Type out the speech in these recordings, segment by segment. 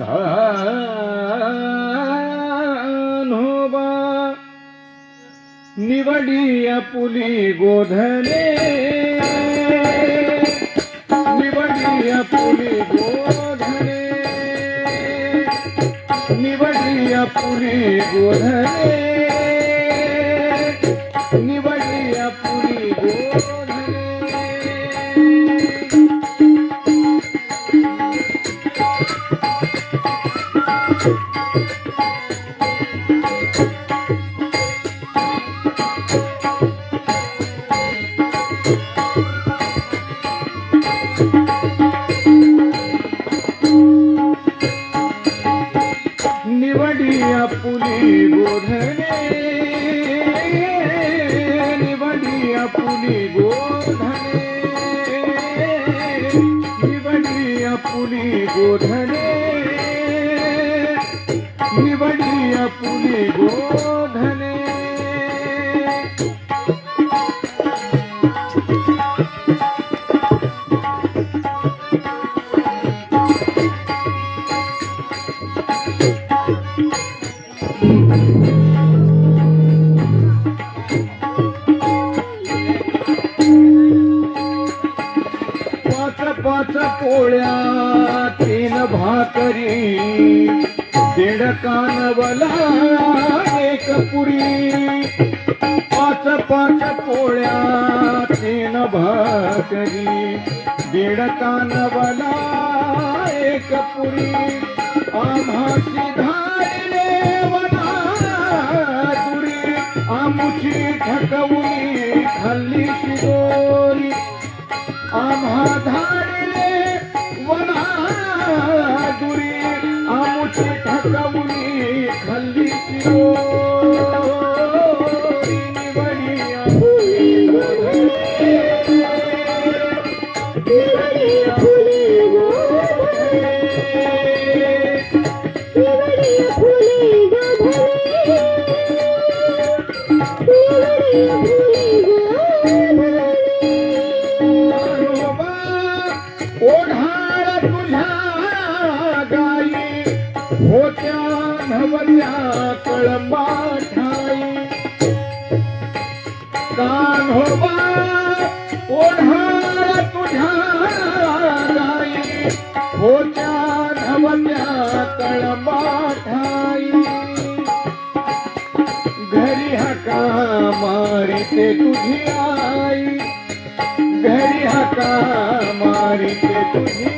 कान्होबा निवडी पुली गोधले निवडी पुली गोधले निवडी पुली गोधले निवडी पाच पोळ्या तीन भाकरी दीड कानवला एक पुरी. पाच पाच पोळ्या तीन भाकरी दीड कानवला एक पुरी. आम्हाशी धाडले वना दुरी आमुची ठकवली होत्या नवल्या कळंबा ठाई कान्होबा ओढा तुझ्या गाई होत्या नवल्या कळंबा ठाई घरी हका मारिते तुझी आई. घरी हका मारिते तुझी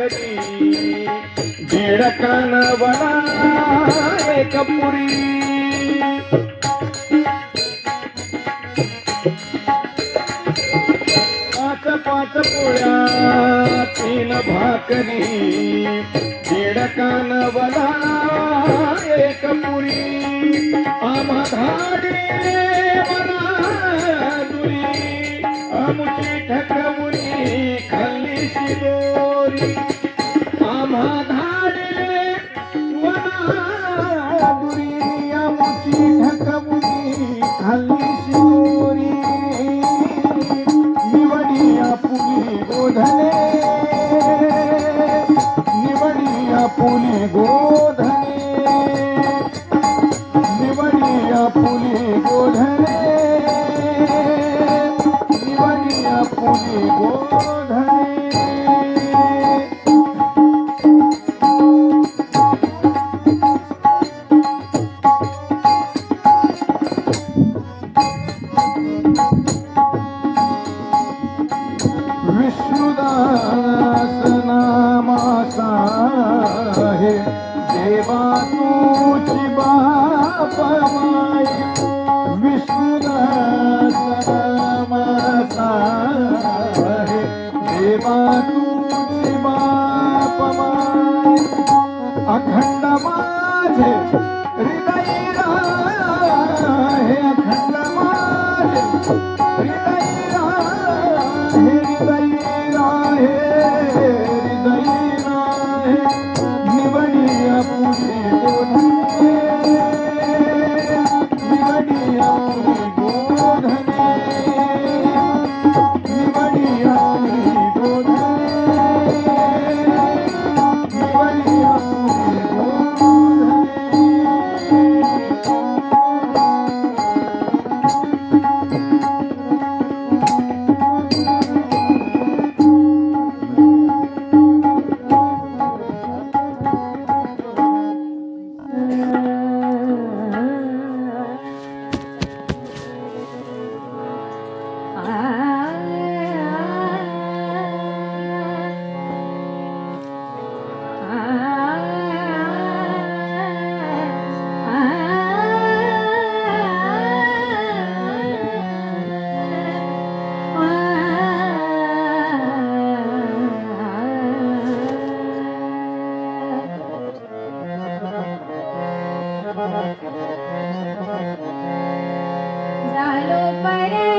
सागरी एक पुरी. पाच पाच पोळ्या तीन भाकरी. दीड एक पुरी. आम्हा मना दुरी. आमची ठकमुरी शिरो Thank you. अखंड माझे para lo para